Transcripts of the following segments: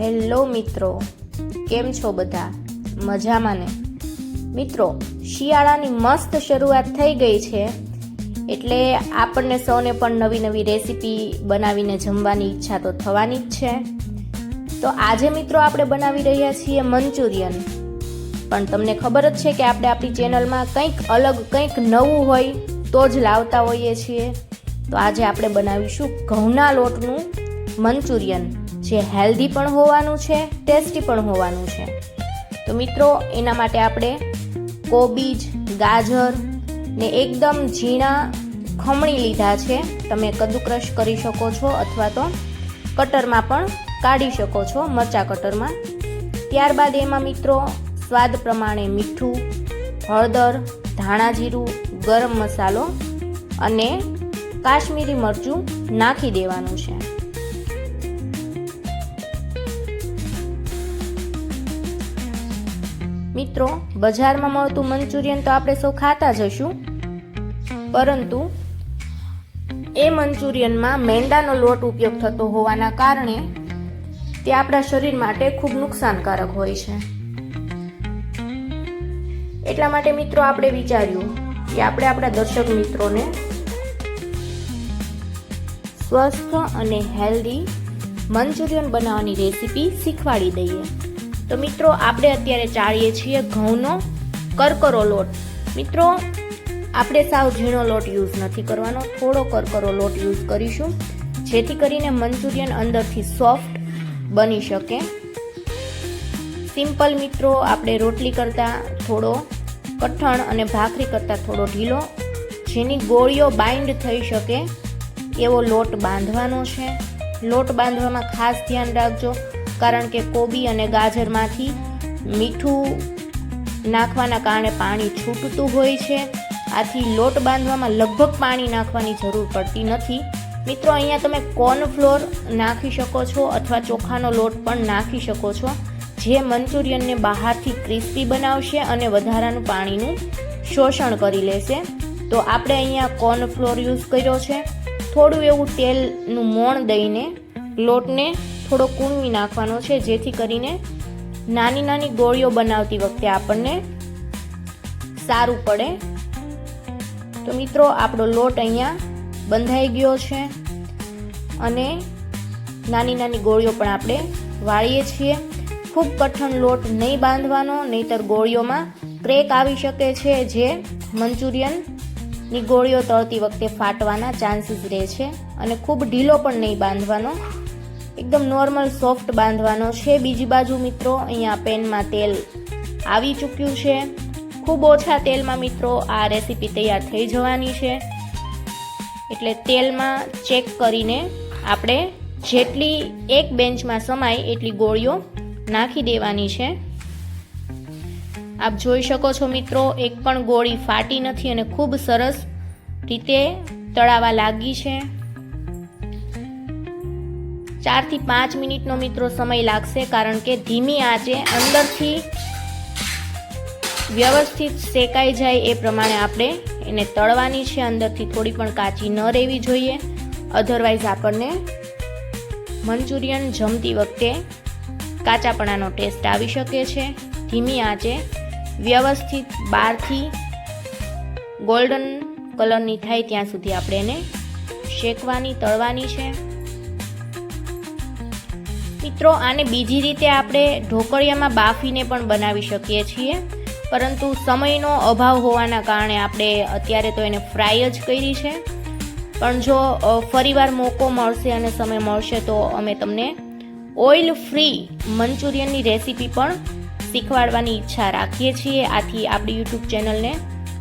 Hello મિત્રો, કેમ છો બધા? મજામાં ને? મિત્રો, શિયાળાની મસ્ત શરૂઆત થઈ ગઈ છે. એટલે આપણને સૌને પણ નવી નવી રેસીપી બનાવીને જમવાની ઈચ્છા તો થવાની જ છે. તો આજે મિત્રો આપણે બનાવી રહ્યા છીએ મંચુરિયન. પણ તમને ખબર જ છે કે આપણે આપણી ચેનલમાં કંઈક અલગ, કંઈક નવું હોય તો જ લાવતા હોઈએ છીએ. તો આજે આપણે બનાવીશું ઘઉંના લોટનું મંચુરિયન, જે હેલ્ધી પણ હોવાનું છે, ટેસ્ટી પણ હોવાનું છે. તો મિત્રો, એના માટે આપણે કોબીજ, ગાજર ને એકદમ ઝીણા ખમણી લીધા છે. તમે કદ્દુક્રશ કરી શકો છો અથવા તો કટરમાં પણ કાઢી શકો છો, મરચા કટરમાં. ત્યારબાદ એમાં મિત્રો, સ્વાદ પ્રમાણે મીઠું, હળદર, ધાણા જીરું, ગરમ મસાલો અને કાશ્મીરી મરચું નાખી દેવાનું છે. મિત્રો, બજારમાં મળતું મંચુરિયન તો આપણે સૌ ખાતા જ હશું. પરંતુ એ મંચુરિયનમાં મેંદાનો લોટ ઉપયોગ થતો હોવાના કારણે તે આપણા શરીર માટે ખૂબ નુકસાનકારક હોય છે. એટલા માટે મિત્રો આપણે વિચાર્યું કે આપણે આપણા દર્શક મિત્રોને સ્વસ્થ અને હેલ્ધી મંચુરિયન બનાવવાની રેસીપી શીખવાડી દઈએ. તો મિત્રો, આપણે અત્યારે ચાળીએ છીએ ઘઉંનો કરકરો લોટ. મિત્રો, આપણે સાવ ઝીણો લોટ યુઝ નથી કરવાનો. થોડો કરકરો લોટ યુઝ કરીશું, જેથી કરીને મંચુરિયન અંદરથી સોફ્ટ બની શકે. સિમ્પલ મિત્રો, આપણે રોટલી કરતાં થોડો કઠણ અને ભાખરી કરતાં થોડો ઢીલો, જેની ગોળીઓ બાઇન્ડ થઈ શકે એવો લોટ બાંધવાનો છે. લોટ બાંધવામાં ખાસ ધ્યાન રાખજો. કારણ કે કોબી અને ગાજરમાંથી મીઠું નાખવાના કારણે પાણી છૂટતું હોય છે. આથી લોટ બાંધવામાં લગભગ પાણી નાખવાની જરૂર પડતી નથી. મિત્રો, અહીંયા તમે કોર્નફ્લોર નાખી શકો છો અથવા ચોખાનો લોટ પણ નાખી શકો છો, જે મંચુરિયનને બહારથી ક્રિસ્પી બનાવશે અને વધારાનું પાણીનું શોષણ કરી લેશે. તો આપણે અહીંયા કોર્નફ્લોર યુઝ કર્યો છે. થોડું એવું તેલનું મોણ દઈને લોટને થોડો કૂણવી નાખવાનો છે, જેથી કરીને નાની નાની ગોળીઓ બનાવતી વખતે આપણને સારું પડે. તો મિત્રો, આપણો લોટ અહીંયા બંધાઈ ગયો છે અને નાની નાની ગોળીઓ પણ આપણે વાળીએ છીએ. ખૂબ કઠણ લોટ નહીં બાંધવાનો, નહીતર ગોળીઓમાં ક્રેક આવી શકે છે, જે મંચુરિયનની ગોળીઓ તળતી વખતે ફાટવાના ચાન્સીસ રહે છે અને ખૂબ ઢીલો પણ નહીં બાંધવાનો. એકદમ નોર્મલ સોફ્ટ બાંધવાનો છે. બીજી બાજુ મિત્રો, અહીંયા પેનમાં તેલ આવી ચૂક્યું છે. ખૂબ ઓછા તેલમાં મિત્રો આ રેસીપી તૈયાર થઈ જવાની છે. એટલે તેલમાં ચેક કરીને આપણે જેટલી એક બેન્ચમાં સમાય એટલી ગોળીઓ નાખી દેવાની છે. આપ જોઈ શકો છો મિત્રો, એક પણ ગોળી ફાટી નથી અને ખૂબ સરસ રીતે તળાવા લાગી છે. ચારથી પાંચ મિનિટનો મિત્રો સમય લાગશે કારણ કે ધીમી આંચે અંદરથી વ્યવસ્થિત શેકાઈ જાય એ પ્રમાણે આપણે એને તળવાની છે. અંદરથી થોડી પણ કાચી ન રહેવી જોઈએ. અધરવાઇઝ આપણને મંચુરિયન જમતી વખતે કાચાપણાનો ટેસ્ટ આવી શકે છે. ધીમી આંચે વ્યવસ્થિત બારથી ગોલ્ડન કલરની થાય ત્યાં સુધી આપણે એને શેકવાની, તળવાની છે. મિત્રો, આને બીજી રીતે આપણે ઢોકળિયામાં બાફીને પણ બનાવી શકીએ છીએ. પરંતુ સમયનો અભાવ હોવાના કારણે આપણે અત્યારે તો એને ફ્રાય જ કરી છે. પણ જો ફરીવાર મોકો મળશે અને સમય મળશે તો અમે તમને ઓઇલ ફ્રી મંચુરિયનની રેસીપી પણ શીખવાડવાની ઈચ્છા રાખીએ છીએ. આથી આપણી યુટ્યુબ ચેનલને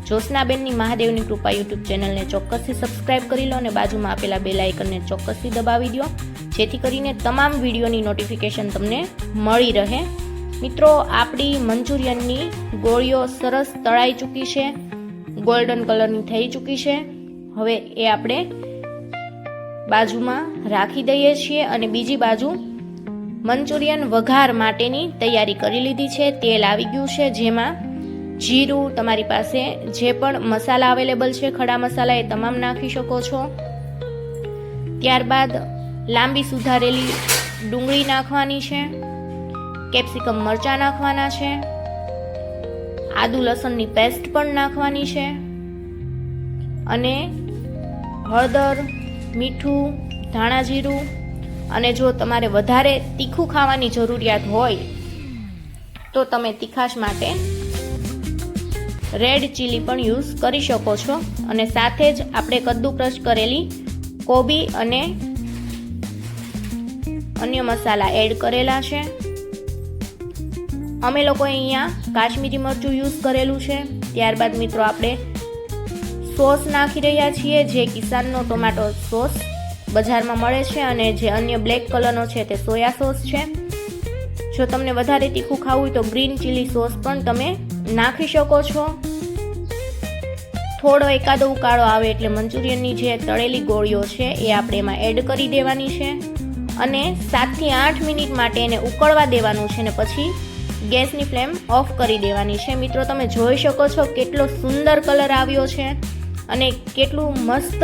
જ્યોત્સનાબેનની મહાદેવની કૃપા યુટ્યુબ ચેનલને ચોક્કસથી સબસ્ક્રાઇબ કરી લો અને બાજુમાં આપેલા બે લાઇકનને ચોક્કસથી દબાવી દો. જેથી કરીને તમામ વિડીયોની નોટિફિકેશન તમને મળી રહે. મિત્રો, આપણી મંચુરિયનની ગોળીઓ સરસ તળાઈ ચૂકી છે ગોલ્ડન કલરની થઈ ચૂકી છે. હવે એ આપણે બાજુમાં રાખી દઈએ છીએ અને બીજી બાજુ મંચુરિયન વઘાર માટેની તૈયારી કરી લીધી છે. તેલ આવી ગયું છે, જેમાં જીરું, તમારી પાસે જે પણ મસાલા અવેલેબલ છે, ખડા મસાલા એ તમામ નાખી શકો છો. ત્યારબાદ લાંબી સુધારેલી ડુંગળી નાખવાની છે, કેપ્સિકમ મરચાં નાખવાના છે, આદુ લસણની પેસ્ટ પણ નાખવાની છે અને હળદર, મીઠું ધાણા જીરું અને જો તમારે વધારે તીખું ખાવાની જરૂરિયાત હોય તો તમે તીખાશ માટે રેડ ચીલી પણ યુઝ કરી શકો છો અને સાથે જ આપણે કદ્દુક્રશ કરેલી કોબી અને અન્ય મસાલા એડ કરેલા છે. અમે લોકોએ અહીંયા કાશ્મીરી મરચું યુઝ કરેલું છે. ત્યારબાદ મિત્રો આપણે સોસ નાખી રહ્યા છીએ, જે કિસાનનો ટોમેટો સોસ બજારમાં મળે છે અને જે અન્ય બ્લેક કલરનો છે તે સોયા સોસ છે. જો તમને વધારે તીખું ખાવું હોય તો ગ્રીન ચીલી સોસ પણ તમે નાખી શકો છો. થોડો એકાદો ઉકાળો આવે એટલે મંચુરિયનની જે તળેલી ગોળીઓ છે એ આપણે એમાં એડ કરી દેવાની છે. અને સાતથી આઠ મિનિટ માટે એને ઉકળવા દેવાનું છે ને પછી ગેસની ફ્લેમ ઓફ કરી દેવાની છે. મિત્રો, તમે જોઈ શકો છો કેટલો સુંદર કલર આવ્યો છે અને કેટલું મસ્ત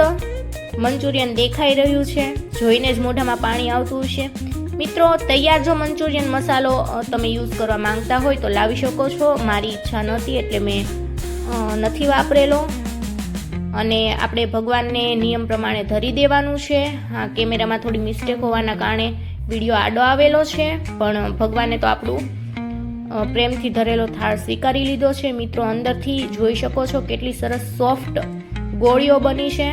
મંચુરિયન દેખાઈ રહ્યું છે. જોઈને જ મોઢામાં પાણી આવતું છે મિત્રો, તૈયાર જો મંચુરિયન મસાલો તમે યુઝ કરવા માંગતા હોય તો લાવી શકો છો. મારી ઈચ્છા નહોતી એટલે મેં નથી વાપરેલો. અને આપણે ભગવાનને નિયમ પ્રમાણે ધરી દેવાનું છે. હા, કેમેરામાં થોડી મિસ્ટેક હોવાના કારણે વીડિયો આડો આવેલો છે, પણ ભગવાને તો આપણું પ્રેમથી ધરેલો થાળ સ્વીકારી લીધો છે. મિત્રો, અંદરથી જોઈ શકો છો કેટલી સરસ સોફ્ટ ગોળીઓ બની છે.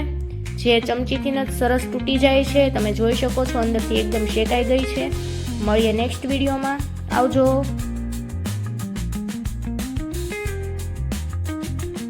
જે ચમચીથી જ સરસ તૂટી જાય છે. તમે જોઈ શકો છો અંદરથી એકદમ શેકાઈ ગઈ છે. મળીએ નેક્સ્ટ વિડીયોમાં આવજો.